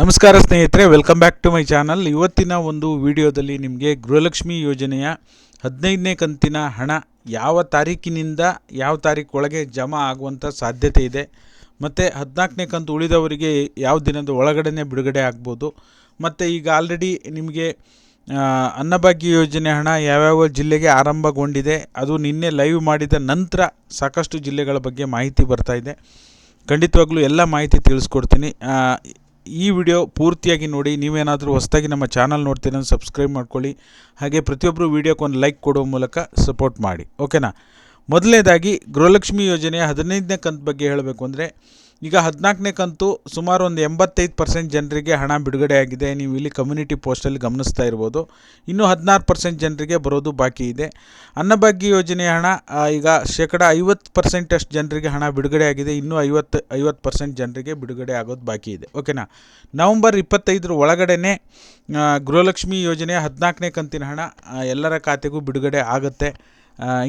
ನಮಸ್ಕಾರ ಸ್ನೇಹಿತರೆ welcome back to my channel ಇವತ್ತಿನ ಒಂದು ವಿಡಿಯೋದಲ್ಲಿ ನಿಮಗೆ ಗೃಹಲಕ್ಷ್ಮಿ ಯೋಜನೆಯ ಹದಿನೈದನೇ ಕಂತಿನ ಹಣ ಯಾವ ತಾರೀಕಿನಿಂದ ಯಾವ ತಾರೀಕು ಒಳಗೆ ಜಮಾ ಆಗುವಂಥ ಸಾಧ್ಯತೆ ಇದೆ, ಮತ್ತು ಹದಿನಾಲ್ಕನೇ ಕಂತು ಉಳಿದವರಿಗೆ ಯಾವ ದಿನದ ಒಳಗಡೆ ಬಿಡುಗಡೆ ಆಗ್ಬೋದು, ಮತ್ತು ಈಗ ಆಲ್ರೆಡಿ ನಿಮಗೆ ಅನ್ನಭಾಗ್ಯ ಯೋಜನೆ ಹಣ ಯಾವ್ಯಾವ ಜಿಲ್ಲೆಗೆ ಆರಂಭಗೊಂಡಿದೆ, ಅದು ನಿನ್ನೆ ಲೈವ್ ಮಾಡಿದ ನಂತರ ಸಾಕಷ್ಟು ಜಿಲ್ಲೆಗಳ ಬಗ್ಗೆ ಮಾಹಿತಿ ಬರ್ತಾ ಇದೆ. ಖಂಡಿತವಾಗಲೂ ಎಲ್ಲ ಮಾಹಿತಿ ತಿಳಿಸ್ಕೊಡ್ತೀನಿ. ಈ ವಿಡಿಯೋ ಪೂರ್ತಿಯಾಗಿ ನೋಡಿ, ನೀವೇನಾದರೂ ಹೊಸದಾಗಿ ನಮ್ಮ ಚಾನಲ್ ನೋಡ್ತೀರ ಸಬ್ಸ್ಕ್ರೈಬ್ ಮಾಡ್ಕೊಳ್ಳಿ. ಹಾಗೆ ಪ್ರತಿಯೊಬ್ಬರು ವಿಡಿಯೋಕ್ಕೆ ಒಂದು ಲೈಕ್ ಕೊಡೋ ಮೂಲಕ ಸಪೋರ್ಟ್ ಮಾಡಿ. ಓಕೆನಾ ಮೊದಲನೇದಾಗಿ ಗೃಹಲಕ್ಷ್ಮಿ ಯೋಜನೆಯ ಹದಿನೈದನೇ ಕಂತು ಬಗ್ಗೆ ಹೇಳಬೇಕು ಅಂದರೆ ಈಗ ಹದಿನಾಲ್ಕನೇ ಕಂತು ಸುಮಾರು ಒಂದು ಎಂಬತ್ತೈದು ಪರ್ಸೆಂಟ್ ಜನರಿಗೆ ಹಣ ಬಿಡುಗಡೆ ಆಗಿದೆ ನೀವು ಇಲ್ಲಿ ಕಮ್ಯುನಿಟಿ ಪೋಸ್ಟಲ್ಲಿ ಗಮನಿಸ್ತಾ ಇರ್ಬೋದು. ಇನ್ನು ಹದಿನಾರು ಪರ್ಸೆಂಟ್ ಜನರಿಗೆ ಬರೋದು ಬಾಕಿ ಇದೆ. ಅನ್ನಭಾಗ್ಯ ಯೋಜನೆಯ ಹಣ ಈಗ ಶೇಕಡ ಐವತ್ತು ಪರ್ಸೆಂಟಷ್ಟು ಜನರಿಗೆ ಹಣ ಬಿಡುಗಡೆ ಆಗಿದೆ ಇನ್ನೂ ಐವತ್ತು ಐವತ್ತು ಪರ್ಸೆಂಟ್ ಜನರಿಗೆ ಬಿಡುಗಡೆ ಆಗೋದು ಬಾಕಿ ಇದೆ. ಓಕೆನಾ ನವಂಬರ್ ಇಪ್ಪತ್ತೈದರ ಒಳಗಡೆ ಗೃಹಲಕ್ಷ್ಮಿ ಯೋಜನೆಯ ಹದಿನಾಲ್ಕನೇ ಕಂತಿನ ಹಣ ಎಲ್ಲರ ಖಾತೆಗೂ ಬಿಡುಗಡೆ ಆಗುತ್ತೆ.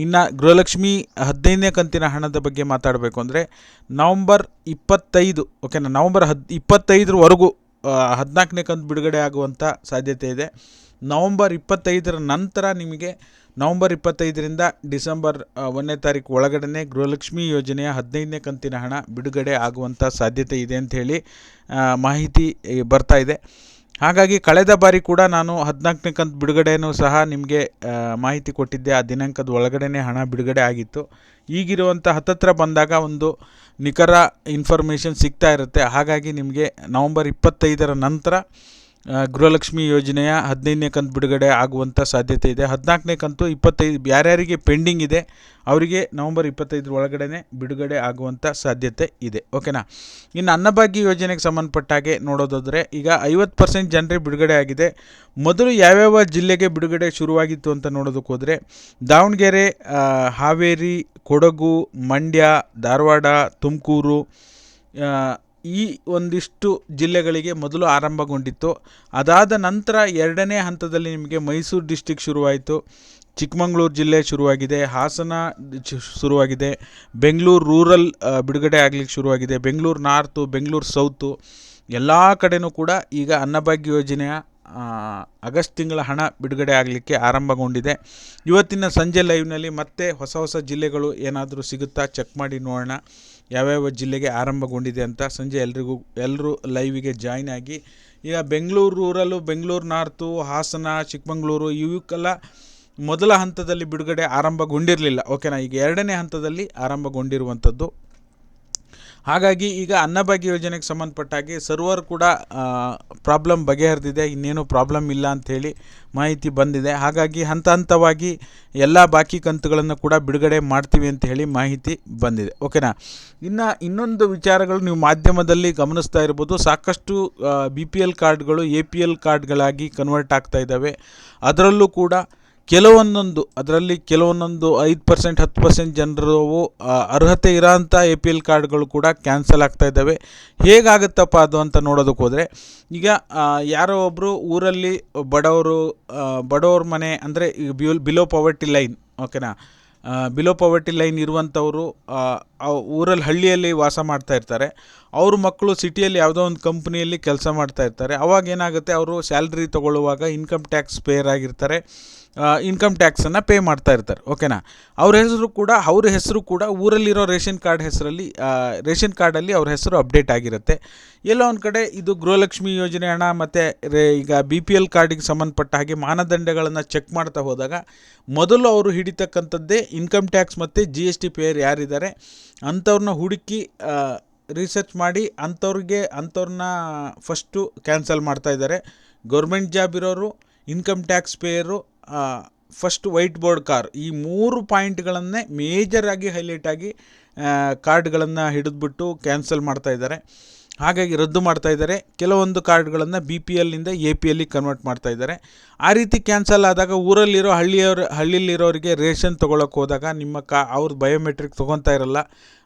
ಇನ್ನು ಗೃಹಲಕ್ಷ್ಮಿ ಹದಿನೈದನೇ ಕಂತಿನ ಹಣದ ಬಗ್ಗೆ ಮಾತಾಡಬೇಕು ಅಂದರೆ ನವಂಬರ್ ಇಪ್ಪತ್ತೈದು ಓಕೆನಾ ನವಂಬರ್ ಹದ್, ಇಪ್ಪತ್ತೈದರವರೆಗೂ ಹದಿನಾಲ್ಕನೇ ಕಂತು ಬಿಡುಗಡೆ ಆಗುವಂಥ ಸಾಧ್ಯತೆ ಇದೆ. ನವಂಬರ್ ಇಪ್ಪತ್ತೈದರ ನಂತರ ನಿಮಗೆ ನವಂಬರ್ ಇಪ್ಪತ್ತೈದರಿಂದ ಡಿಸೆಂಬರ್ ಒಂದನೇ ತಾರೀಕು ಒಳಗಡೆ ಗೃಹಲಕ್ಷ್ಮಿ ಯೋಜನೆಯ ಹದಿನೈದನೇ ಕಂತಿನ ಹಣ ಬಿಡುಗಡೆ ಆಗುವಂಥ ಸಾಧ್ಯತೆ ಇದೆ ಅಂಥೇಳಿ ಮಾಹಿತಿ ಬರ್ತಾ ಇದೆ. ಹಾಗಾಗಿ ಕಳೆದ ಬಾರಿ ಕೂಡ ನಾನು ಹದಿನಾಲ್ಕನೇ ಕಂತು ಬಿಡುಗಡೆಯೂ ಸಹ ನಿಮಗೆ ಮಾಹಿತಿ ಕೊಟ್ಟಿದ್ದೆ. ಆ ದಿನಾಂಕದ ಒಳಗಡೆ ಹಣ ಬಿಡುಗಡೆ ಆಗಿತ್ತು. ಈಗಿರುವಂಥ ಹತ್ತತ್ರ ಬಂದಾಗ ಒಂದು ನಿಖರ ಇನ್ಫಾರ್ಮೇಷನ್ ಸಿಗ್ತಾ ಇರುತ್ತೆ. ಹಾಗಾಗಿ ನಿಮಗೆ ನವಂಬರ್ ಇಪ್ಪತ್ತೈದರ ನಂತರ ಗೃಹಲಕ್ಷ್ಮಿ ಯೋಜನೆಯ ಹದಿನೈದನೇ ಕಂತು ಬಿಡುಗಡೆ ಆಗುವಂಥ ಸಾಧ್ಯತೆ ಇದೆ. ಹದಿನಾಲ್ಕನೇ ಕಂತು ಇಪ್ಪತ್ತೈದು ಯಾರ್ಯಾರಿಗೆ ಪೆಂಡಿಂಗ್ ಇದೆ. ಅವರಿಗೆ ನವಂಬರ್ ಇಪ್ಪತ್ತೈದರ ಒಳಗಡೆ ಬಿಡುಗಡೆ ಆಗುವಂಥ ಸಾಧ್ಯತೆ ಇದೆ. ಓಕೆನಾ? ಇನ್ನು ಅನ್ನಭಾಗ್ಯ ಯೋಜನೆಗೆ ಸಂಬಂಧಪಟ್ಟ ಹಾಗೆ ನೋಡೋದಾದರೆ, ಈಗ ಐವತ್ತು ಪರ್ಸೆಂಟ್ ಜನರಿಗೆ ಬಿಡುಗಡೆ ಆಗಿದೆ. ಮೊದಲು ಯಾವ್ಯಾವ ಜಿಲ್ಲೆಗೆ ಬಿಡುಗಡೆ ಶುರುವಾಗಿತ್ತು ಅಂತ ನೋಡೋದಕ್ಕೆ ಹೋದರೆ, ದಾವಣಗೆರೆ ಹಾವೇರಿ, ಕೊಡಗು, ಮಂಡ್ಯ, ಧಾರವಾಡ, ತುಮಕೂರು ಈ ಒಂದಿಷ್ಟು ಜಿಲ್ಲೆಗಳಿಗೆ ಮೊದಲು ಆರಂಭಗೊಂಡಿತ್ತು. ಅದಾದ ನಂತರ ಎರಡನೇ ಹಂತದಲ್ಲಿ ನಿಮಗೆ ಮೈಸೂರು ಡಿಸ್ಟಿಕ್ ಶುರುವಾಯಿತು. ಚಿಕ್ಕಮಗಳೂರು ಜಿಲ್ಲೆ ಶುರುವಾಗಿದೆ. ಹಾಸನ ಶುರುವಾಗಿದೆ. ಬೆಂಗಳೂರು ರೂರಲ್ ಬಿಡುಗಡೆ ಆಗಲಿಕ್ಕೆ ಶುರುವಾಗಿದೆ. ಬೆಂಗಳೂರು ನಾರ್ತು, ಬೆಂಗಳೂರು ಸೌತು, ಎಲ್ಲ ಕಡೆಯೂ ಕೂಡ ಈಗ ಅನ್ನಭಾಗ್ಯ ಯೋಜನೆಯ ಆಗಸ್ಟ್ ತಿಂಗಳ ಹಣ ಬಿಡುಗಡೆ ಆಗಲಿಕ್ಕೆ ಆರಂಭಗೊಂಡಿದೆ. ಇವತ್ತಿನ ಸಂಜೆ ಲೈವ್ನಲ್ಲಿ ಮತ್ತೆ ಹೊಸ ಹೊಸ ಜಿಲ್ಲೆಗಳು ಏನಾದರೂ ಸಿಗುತ್ತಾ ಚೆಕ್ ಮಾಡಿ ನೋಡೋಣ. ಯಾವ್ಯಾವ ಜಿಲ್ಲೆಗೆ ಆರಂಭಗೊಂಡಿದೆ ಅಂತ ಸಂಜೆ ಎಲ್ರಿಗೂ ಎಲ್ಲರೂ ಲೈವಿಗೆ ಜಾಯ್ನ್ ಆಗಿ, ಈಗ ಬೆಂಗಳೂರು ರೂರಲ್ಲು ಬೆಂಗಳೂರು ನಾರ್ತು ಹಾಸನ, ಚಿಕ್ಕಮಗಳೂರು, ಇವಕ್ಕೆಲ್ಲ ಮೊದಲ ಹಂತದಲ್ಲಿ ಬಿಡುಗಡೆ ಆರಂಭಗೊಂಡಿರಲಿಲ್ಲ. ಓಕೆನಾ ಈಗ ಎರಡನೇ ಹಂತದಲ್ಲಿ ಆರಂಭಗೊಂಡಿರುವಂಥದ್ದು ಹಾಗಾಗಿ ಈಗ ಅನ್ನಭಾಗ್ಯ ಯೋಜನೆಗೆ ಸಂಬಂಧಪಟ್ಟ ಹಾಗೆ ಸರ್ವರ್ ಕೂಡ ಪ್ರಾಬ್ಲಮ್ ಬಗೆಹರಿದಿದೆ, ಇನ್ನೇನು ಪ್ರಾಬ್ಲಮ್ ಇಲ್ಲ ಅಂಥೇಳಿ ಮಾಹಿತಿ ಬಂದಿದೆ. ಹಾಗಾಗಿ ಹಂತ ಹಂತವಾಗಿ ಎಲ್ಲ ಬಾಕಿ ಕಂತುಗಳನ್ನು ಕೂಡ ಬಿಡುಗಡೆ ಮಾಡ್ತೀವಿ ಅಂತ ಹೇಳಿ ಮಾಹಿತಿ ಬಂದಿದೆ. ಓಕೆನಾ? ಇನ್ನು ಇನ್ನೊಂದು ವಿಚಾರಗಳು ನೀವು ಮಾಧ್ಯಮದಲ್ಲಿ ಗಮನಿಸ್ತಾ ಇರ್ಬೋದು. ಸಾಕಷ್ಟು ಬಿ ಪಿ ಎಲ್ ಕಾರ್ಡ್ಗಳು ಎ ಪಿ ಎಲ್ ಕಾರ್ಡ್ಗಳಾಗಿ ಕನ್ವರ್ಟ್ ಆಗ್ತಾ ಇದ್ದಾವೆ. ಅದರಲ್ಲೂ ಕೂಡ ಕೆಲವೊಂದೊಂದು, ಅದರಲ್ಲಿ ಕೆಲವೊಂದೊಂದು ಐದು ಪರ್ಸೆಂಟ್, ಹತ್ತು ಪರ್ಸೆಂಟ್ ಜನರು ಅರ್ಹತೆ ಇರೋಂಥ ಎ ಪಿ ಎಲ್ ಕಾರ್ಡ್ಗಳು ಕೂಡ ಕ್ಯಾನ್ಸಲ್ ಆಗ್ತಾ ಇದ್ದಾವೆ. ಹೇಗಾಗುತ್ತಪ್ಪ ಅದು ಅಂತ ನೋಡೋದಕ್ಕೆ ಹೋದರೆ, ಈಗ ಯಾರೋ ಒಬ್ಬರು ಊರಲ್ಲಿ ಬಡವರು ಬಡವ್ರ ಮನೆ ಅಂದರೆ ಬಿಲೋ ಪವರ್ಟಿ ಲೈನ್ ಓಕೆನಾ ಬಿಲೋ ಪವರ್ಟಿ ಲೈನ್ ಇರುವಂಥವರು ಊರಲ್ಲಿ ಹಳ್ಳಿಯಲ್ಲಿ ವಾಸ ಮಾಡ್ತಾ ಇರ್ತಾರೆ. ಅವ್ರ ಮಕ್ಕಳು ಸಿಟಿಯಲ್ಲಿ ಯಾವುದೋ ಒಂದು ಕಂಪ್ನಿಯಲ್ಲಿ ಕೆಲಸ ಮಾಡ್ತಾ ಇರ್ತಾರೆ. ಅವಾಗ ಏನಾಗುತ್ತೆ, ಅವರು ಸ್ಯಾಲ್ರಿ ತೊಗೊಳ್ಳುವಾಗ ಇನ್ಕಮ್ ಟ್ಯಾಕ್ಸ್ ಪೇಯರ್ ಆಗಿರ್ತಾರೆ. ಇನ್ಕಮ್ ಟ್ಯಾಕ್ಸನ್ನು ಪೇ ಮಾಡ್ತಾ ಇರ್ತಾರೆ ಓಕೆನಾ ಅವ್ರ ಹೆಸರು ಕೂಡ, ಅವ್ರ ಹೆಸರು ಕೂಡ ಊರಲ್ಲಿರೋ ರೇಷನ್ ಕಾರ್ಡ್ ಹೆಸರಲ್ಲಿ ರೇಷನ್ ಕಾರ್ಡಲ್ಲಿ ಅವ್ರ ಹೆಸರು ಅಪ್ಡೇಟ್ ಆಗಿರುತ್ತೆ. ಎಲ್ಲೋ ಒಂದು ಕಡೆ ಇದು ಗೃಹಲಕ್ಷ್ಮಿ ಯೋಜನೆ ಹಣ ಮತ್ತು ರೇ, ಈಗ ಬಿ ಪಿ ಎಲ್ ಕಾರ್ಡಿಗೆ ಸಂಬಂಧಪಟ್ಟ ಹಾಗೆ ಮಾನದಂಡಗಳನ್ನು ಚೆಕ್ ಮಾಡ್ತಾ ಹೋದಾಗ ಮೊದಲು ಅವರು ಹಿಡಿತಕ್ಕಂಥದ್ದೇ ಇನ್ಕಮ್ ಟ್ಯಾಕ್ಸ್ ಮತ್ತು ಜಿ ಎಸ್ ಟಿ ಪೇಯರ್ ಯಾರಿದ್ದಾರೆ, ಅಂಥವ್ರನ್ನ ಹುಡುಕಿ ರಿಸರ್ಚ್ ಮಾಡಿ ಅಂಥವ್ರಿಗೆ, ಅಂಥವ್ರನ್ನ ಫಸ್ಟು ಕ್ಯಾನ್ಸಲ್ ಮಾಡ್ತಾ ಇದ್ದಾರೆ. ಗೌರ್ಮೆಂಟ್ ಜಾಬ್ ಇರೋರು income tax payer first white board car ಈ ಮೂರು ಪಾಯಿಂಟ್ಗಳನ್ನೇ ಮೇಜರಾಗಿ ಹೈಲೈಟ್ ಆಗಿ ಕಾರ್ಡ್ಗಳನ್ನು ಹಿಡಿದ್ಬಿಟ್ಟು ಕ್ಯಾನ್ಸಲ್ ಮಾಡ್ತಾ ಇದ್ದಾರೆ. ಹಾಗಾಗಿ ರದ್ದು ಮಾಡ್ತಾ ಇದ್ದಾರೆ. ಕೆಲವೊಂದು ಕಾರ್ಡ್ಗಳನ್ನು ಬಿ ಪಿ ಎಲ್ನಿಂದ ಎ ಪಿ ಎಲ್ಲಿ ಕನ್ವರ್ಟ್ ಮಾಡ್ತಾ ಇದ್ದಾರೆ. ಆ ರೀತಿ ಕ್ಯಾನ್ಸಲ್ ಆದಾಗ ಊರಲ್ಲಿರೋ ಹಳ್ಳಿಯವ್ರ ಹಳ್ಳಿಲಿರೋರಿಗೆ ರೇಷನ್ ತೊಗೊಳಕ್ಕೆ ಹೋದಾಗ ನಿಮ್ಮ ಕಾ, ಅವ್ರ ಬಯೋಮೆಟ್ರಿಕ್ ತೊಗೊತಾ ಇರಲ್ಲ.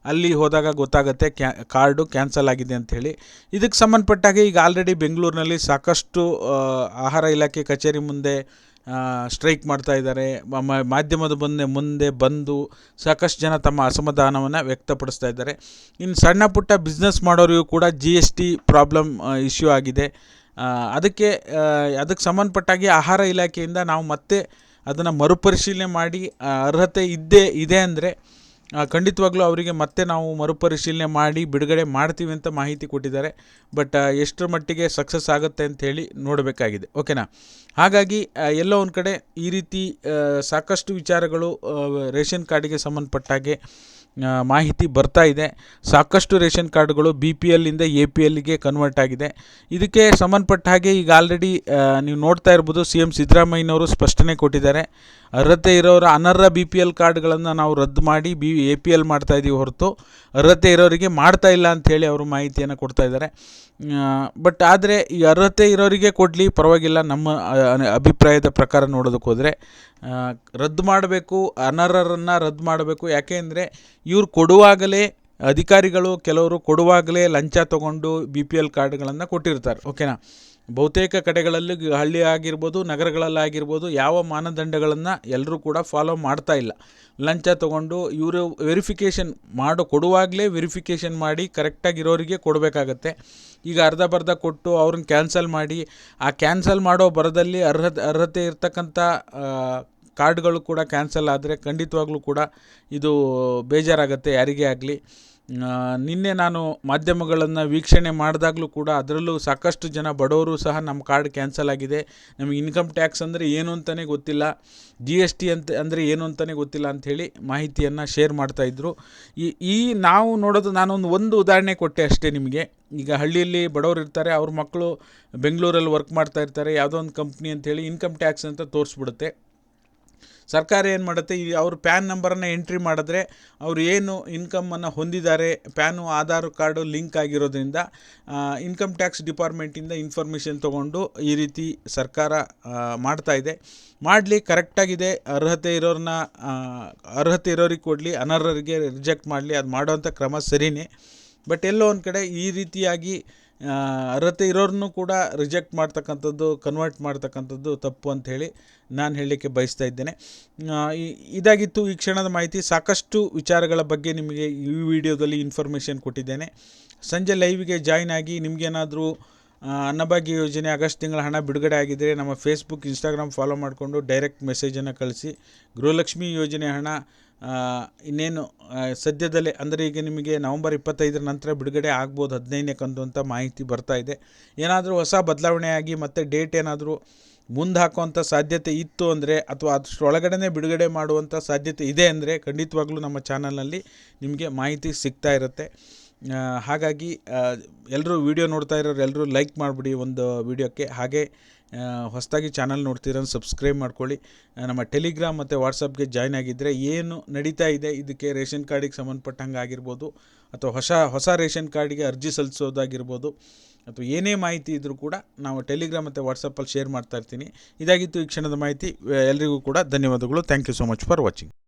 ಅಲ್ಲಿ ಹೋದಾಗ ಗೊತ್ತಾಗುತ್ತೆ ಕ್ಯಾ ಕಾರ್ಡು ಕ್ಯಾನ್ಸಲ್ ಆಗಿದೆ ಅಂಥೇಳಿ ಇದಕ್ಕೆ ಸಂಬಂಧಪಟ್ಟಾಗೆ ಈಗ ಆಲ್ರೆಡಿ ಬೆಂಗಳೂರಿನಲ್ಲಿ ಸಾಕಷ್ಟು ಆಹಾರ ಇಲಾಖೆ ಕಚೇರಿ ಮುಂದೆ ಸ್ಟ್ರೈಕ್ ಮಾಡ್ತಾ ಇದ್ದಾರೆ. ಮಾಧ್ಯಮದ ಮುಂದೆ ಮುಂದೆ ಬಂದು ಸಾಕಷ್ಟು ಜನ ತಮ್ಮ ಅಸಮಾಧಾನವನ್ನು ವ್ಯಕ್ತಪಡಿಸ್ತಾ ಇದ್ದಾರೆ. ಇನ್ನು ಸಣ್ಣ ಪುಟ್ಟ ಬಿಸ್ನೆಸ್ ಮಾಡೋರಿಗೂ ಕೂಡ G S T problem issue ಆಗಿದೆ. ಅದಕ್ಕೆ ಅದಕ್ಕೆ ಸಂಬಂಧಪಟ್ಟಾಗಿ ಆಹಾರ ಇಲಾಖೆಯಿಂದ ನಾವು ಮತ್ತೆ ಅದನ್ನು ಮರುಪರಿಶೀಲನೆ ಮಾಡಿ ಅರ್ಹತೆ ಇದ್ದೇ, ಇದೆ ಅಂದರೆ ಖಂಡಿತವಾಗ್ಲೂ ಅವರಿಗೆ ಮತ್ತೆ ನಾವು ಮರುಪರಿಶೀಲನೆ ಮಾಡಿ ಬಿಡುಗಡೆ ಮಾಡ್ತೀವಿ ಅಂತ ಮಾಹಿತಿ ಕೊಟ್ಟಿದ್ದಾರೆ. ಬಟ್ ಎಷ್ಟರ ಮಟ್ಟಿಗೆ ಸಕ್ಸಸ್ ಆಗುತ್ತೆ ಅಂತ ಹೇಳಿ ನೋಡಬೇಕಾಗಿದೆ. ಓಕೆನಾ? ಹಾಗಾಗಿ ಎಲ್ಲೋ ಒಂದು ಕಡೆ ಈ ರೀತಿ ಸಾಕಷ್ಟು ವಿಚಾರಗಳು ರೇಷನ್ ಕಾರ್ಡಿಗೆ ಸಂಬಂಧಪಟ್ಟಾಗೆ ಮಾಹಿತಿ ಬರ್ತಾ ಇದೆ. ಸಾಕಷ್ಟು ರೇಷನ್ ಕಾರ್ಡ್ಗಳು ಬಿ ಪಿ ಎಲ್ಲಿಂದ ಎ ಪಿ ಎಲ್ಗೆ ಕನ್ವರ್ಟ್ ಆಗಿದೆ. ಇದಕ್ಕೆ ಸಂಬಂಧಪಟ್ಟ ಹಾಗೆ ಈಗ ಆಲ್ರೆಡಿ ನೀವು ನೋಡ್ತಾ ಇರ್ಬೋದು ಸಿ ಎಂ ಸಿದ್ದರಾಮಯ್ಯನವರು ಸ್ಪಷ್ಟನೆ ಕೊಟ್ಟಿದ್ದಾರೆ. ಅರ್ಹತೆ ಇರೋರ ಅನರ್ಹ ಬಿ ಪಿ ಎಲ್ ಕಾರ್ಡ್ಗಳನ್ನು ನಾವು ರದ್ದು ಮಾಡಿ ಬಿ ಎ ಪಿ ಎಲ್ ಮಾಡ್ತಾ ಇದ್ದೀವಿ ಹೊರತು ಅರ್ಹತೆ ಇರೋರಿಗೆ ಮಾಡ್ತಾ ಇಲ್ಲ ಅಂಥೇಳಿ ಅವರು ಮಾಹಿತಿಯನ್ನು ಕೊಡ್ತಾ ಇದ್ದಾರೆ. ಬಟ್ ಆದರೆ ಈ ಅರ್ಹತೆ ಇರೋರಿಗೆ ಕೊಡಲಿ, ಪರವಾಗಿಲ್ಲ. ನಮ್ಮ ಅಭಿಪ್ರಾಯದ ಪ್ರಕಾರ ನೋಡೋದಕ್ಕೆ ಹೋದರೆ ರದ್ದು ಮಾಡಬೇಕು, ಅನರ್ಹರನ್ನು ರದ್ದು ಮಾಡಬೇಕು. ಯಾಕೆ ಅಂದರೆ ಇವ್ರು ಕೊಡುವಾಗಲೇ ಅಧಿಕಾರಿಗಳು ಕೆಲವರು ಕೊಡುವಾಗಲೇ ಲಂಚ ತಗೊಂಡು ಬಿ ಪಿ ಎಲ್ ಕಾರ್ಡ್ಗಳನ್ನು ಕೊಟ್ಟಿರ್ತಾರೆ. ಓಕೆನಾ? ಬಹುತೇಕ ಕಡೆಗಳಲ್ಲಿ ಹಳ್ಳಿ ಆಗಿರ್ಬೋದು ನಗರಗಳಲ್ಲಾಗಿರ್ಬೋದು ಯಾವ ಮಾನದಂಡಗಳನ್ನು ಎಲ್ಲರೂ ಕೂಡ ಫಾಲೋ ಮಾಡ್ತಾ ಇಲ್ಲ. ಲಂಚ ತಗೊಂಡು ಇವರು ವೆರಿಫಿಕೇಷನ್ ಮಾಡೋ, ಕೊಡುವಾಗಲೇ ವೆರಿಫಿಕೇಷನ್ ಮಾಡಿ ಕರೆಕ್ಟಾಗಿರೋರಿಗೆ ಕೊಡಬೇಕಾಗತ್ತೆ. ಈಗ ಅರ್ಧ ಬರ್ಧ ಕೊಟ್ಟು ಅವ್ರನ್ನ ಕ್ಯಾನ್ಸಲ್ ಮಾಡಿ, ಆ ಕ್ಯಾನ್ಸಲ್ ಮಾಡೋ ಬರದಲ್ಲಿ ಅರ್ಹತೆ ಅರ್ಹತೆ ಇರ್ತಕ್ಕಂಥ ಕಾರ್ಡ್ಗಳು ಕೂಡ ಕ್ಯಾನ್ಸಲ್ ಆದರೆ ಖಂಡಿತವಾಗ್ಲೂ ಕೂಡ ಇದು ಬೇಜಾರಾಗುತ್ತೆ ಯಾರಿಗೇ ಆಗಲಿ. ನಿನ್ನೆ ನಾನು ಮಾಧ್ಯಮಗಳನ್ನು ವೀಕ್ಷಣೆ ಮಾಡಿದಾಗಲೂ ಕೂಡ ಅದರಲ್ಲೂ ಸಾಕಷ್ಟು ಜನ ಬಡವರು ಸಹ ನಮ್ಮ ಕಾರ್ಡ್ ಕ್ಯಾನ್ಸಲ್ ಆಗಿದೆ. ನಮಗೆ ಇನ್ಕಮ್ ಟ್ಯಾಕ್ಸ್ ಅಂದರೆ ಏನು ಅಂತಲೇ ಗೊತ್ತಿಲ್ಲ. ಜಿ ಎಸ್ ಟಿ ಅಂತ ಅಂದರೆ ಏನು ಅಂತಲೇ ಗೊತ್ತಿಲ್ಲ ಅಂಥೇಳಿ ಮಾಹಿತಿಯನ್ನು ಶೇರ್ ಮಾಡ್ತಾಯಿದ್ರು ಈ ಈ ನಾವು ನೋಡೋದು ನಾನೊಂದು ಒಂದು ಉದಾಹರಣೆ ಕೊಟ್ಟೆ ಅಷ್ಟೇ ನಿಮಗೆ. ಈಗ ಹಳ್ಳಿಯಲ್ಲಿ ಬಡವರು ಇರ್ತಾರೆ, ಅವ್ರ ಮಕ್ಕಳು ಬೆಂಗಳೂರಲ್ಲಿ ವರ್ಕ್ ಮಾಡ್ತಾ ಇರ್ತಾರೆ, ಯಾವುದೋ ಒಂದು ಕಂಪ್ನಿ ಅಂತೇಳಿ ಇನ್ಕಮ್ ಟ್ಯಾಕ್ಸ್ ಅಂತ ತೋರಿಸ್ಬಿಡುತ್ತೆ. ಸರ್ಕಾರ ಏನು ಮಾಡುತ್ತೆ? ಈ ಅವ್ರ ಪ್ಯಾನ್ ನಂಬರನ್ನು ಎಂಟ್ರಿ ಮಾಡಿದ್ರೆ ಅವರು ಏನು ಇನ್ಕಮನ್ನು ಹೊಂದಿದ್ದಾರೆ, ಪ್ಯಾನು, ಆಧಾರ್ ಕಾರ್ಡು ಲಿಂಕ್ ಆಗಿರೋದ್ರಿಂದ ಇನ್ಕಮ್ ಟ್ಯಾಕ್ಸ್ ಡಿಪಾರ್ಟ್ಮೆಂಟಿಂದ ಇನ್ಫಾರ್ಮೇಷನ್ ತೊಗೊಂಡು ಈ ರೀತಿ ಸರ್ಕಾರ ಮಾಡ್ತಾ ಇದೆ. ಮಾಡಲಿ, ಕರೆಕ್ಟಾಗಿದೆ. ಅರ್ಹತೆ ಇರೋರನ್ನ ಅರ್ಹತೆ ಇರೋರಿಗೆ ಕೊಡಲಿ, ಅನರ್ಹರಿಗೆ ರಿಜೆಕ್ಟ್ ಮಾಡಲಿ, ಅದು ಮಾಡೋವಂಥ ಕ್ರಮ ಸರಿಯೇ ಬಟ್ ಎಲ್ಲೋ ಒಂದು ಕಡೆ ಈ ರೀತಿಯಾಗಿ ಅರ್ಹತೆ ಇರೋರನ್ನು ಕೂಡ ರಿಜೆಕ್ಟ್ ಮಾಡ್ತಕ್ಕಂಥದ್ದು ಕನ್ವರ್ಟ್ ಮಾಡ್ತಕ್ಕಂಥದ್ದು ತಪ್ಪು ಅಂತ ಹೇಳಿ ನಾನು ಹೇಳಲಿಕ್ಕೆ ಬಯಸ್ತಾ ಇದ್ದೇನೆ. ಇದಾಗಿತ್ತು ಈ ಕ್ಷಣದ ಮಾಹಿತಿ. ಸಾಕಷ್ಟು ವಿಚಾರಗಳ ಬಗ್ಗೆ ನಿಮಗೆ ಈ ವಿಡಿಯೋದಲ್ಲಿ ಇನ್ಫಾರ್ಮೇಷನ್ ಕೊಟ್ಟಿದ್ದೇನೆ. ಸಂಜೆ ಲೈವ್ಗೆ ಜಾಯ್ನ್ ಆಗಿ ನಿಮಗೇನಾದರೂ ಅನ್ನಭಾಗ್ಯ ಯೋಜನೆ ಆಗಸ್ಟ್ ತಿಂಗಳ ಹಣ ಬಿಡುಗಡೆ ಆಗಿದ್ದರೆ ನಮ್ಮ ಫೇಸ್ಬುಕ್ ಇನ್ಸ್ಟಾಗ್ರಾಮ್ ಫಾಲೋ ಮಾಡಿಕೊಂಡು ಡೈರೆಕ್ಟ್ ಮೆಸೇಜನ್ನು ಕಳಿಸಿ. ಗೃಹಲಕ್ಷ್ಮಿ ಯೋಜನೆ ಹಣ ಇನ್ನೇನು ಸದ್ಯದಲ್ಲೇ, ಅಂದರೆ ಈಗ ನಿಮಗೆ ನವಂಬರ್ ಇಪ್ಪತ್ತೈದರ ನಂತರ ಬಿಡುಗಡೆ ಆಗ್ಬೋದು, ಹದಿನೈದನೇ ಕಂದು ಅಂತ ಮಾಹಿತಿ ಬರ್ತಾ ಇದೆ. ಏನಾದರೂ ಹೊಸ ಬದಲಾವಣೆಯಾಗಿ ಮತ್ತು ಮತ್ತೆ ಡೇಟ್ ಏನಾದರೂ ಮುಂದೆ ಹಾಕುವಂಥ ಸಾಧ್ಯತೆ ಇತ್ತು ಅಂದರೆ, ಅಥವಾ ಅಷ್ಟರೊಳಗಡೆ ಬಿಡುಗಡೆ ಮಾಡುವಂಥ ಸಾಧ್ಯತೆ ಇದೆ ಅಂದರೆ, ಖಂಡಿತವಾಗ್ಲೂ ನಮ್ಮ ಚಾನಲ್ನಲ್ಲಿ ನಿಮಗೆ ಮಾಹಿತಿ ಸಿಗ್ತಾ ಇರುತ್ತೆ. ಹಾಗಾಗಿ ಎಲ್ಲರೂ ವಿಡಿಯೋ ನೋಡ್ತಾ ಇರೋರು ಎಲ್ಲರೂ ಲೈಕ್ ಮಾಡಿಬಿಡಿ ಒಂದು ವಿಡಿಯೋಕ್ಕೆ. ಹಾಗೆ ಹೊಸದಾಗಿ ಚಾನಲ್ ನೋಡ್ತೀರ ಸಬ್ಸ್ಕ್ರೈಬ್ ಮಾಡ್ಕೊಳ್ಳಿ. ನಮ್ಮ ಟೆಲಿಗ್ರಾಮ್ ಮತ್ತು ವಾಟ್ಸಪ್ಗೆ ಜಾಯ್ನ್ ಆಗಿದ್ದರೆ ಏನು ನಡೀತಾ ಇದೆ ಇದಕ್ಕೆ ರೇಷನ್ ಕಾರ್ಡಿಗೆ ಸಂಬಂಧಪಟ್ಟಂಗೆ ಆಗಿರ್ಬೋದು, ಅಥವಾ ಹೊಸ ಹೊಸ ರೇಷನ್ ಕಾರ್ಡಿಗೆ ಅರ್ಜಿ ಸಲ್ಲಿಸೋದಾಗಿರ್ಬೋದು, ಅಥವಾ ಏನೇ ಮಾಹಿತಿ ಇದ್ದರೂ ಕೂಡ ನಾವು ಟೆಲಿಗ್ರಾಮ್ ಮತ್ತು ವಾಟ್ಸಪ್ಪಲ್ಲಿ ಶೇರ್ ಮಾಡ್ತಾ ಇರ್ತೀನಿ. ಇದಾಗಿತ್ತು ಈ ಕ್ಷಣದ ಮಾಹಿತಿ. ಎಲ್ಲರಿಗೂ ಕೂಡ ಧನ್ಯವಾದಗಳು. Thank you so much for watching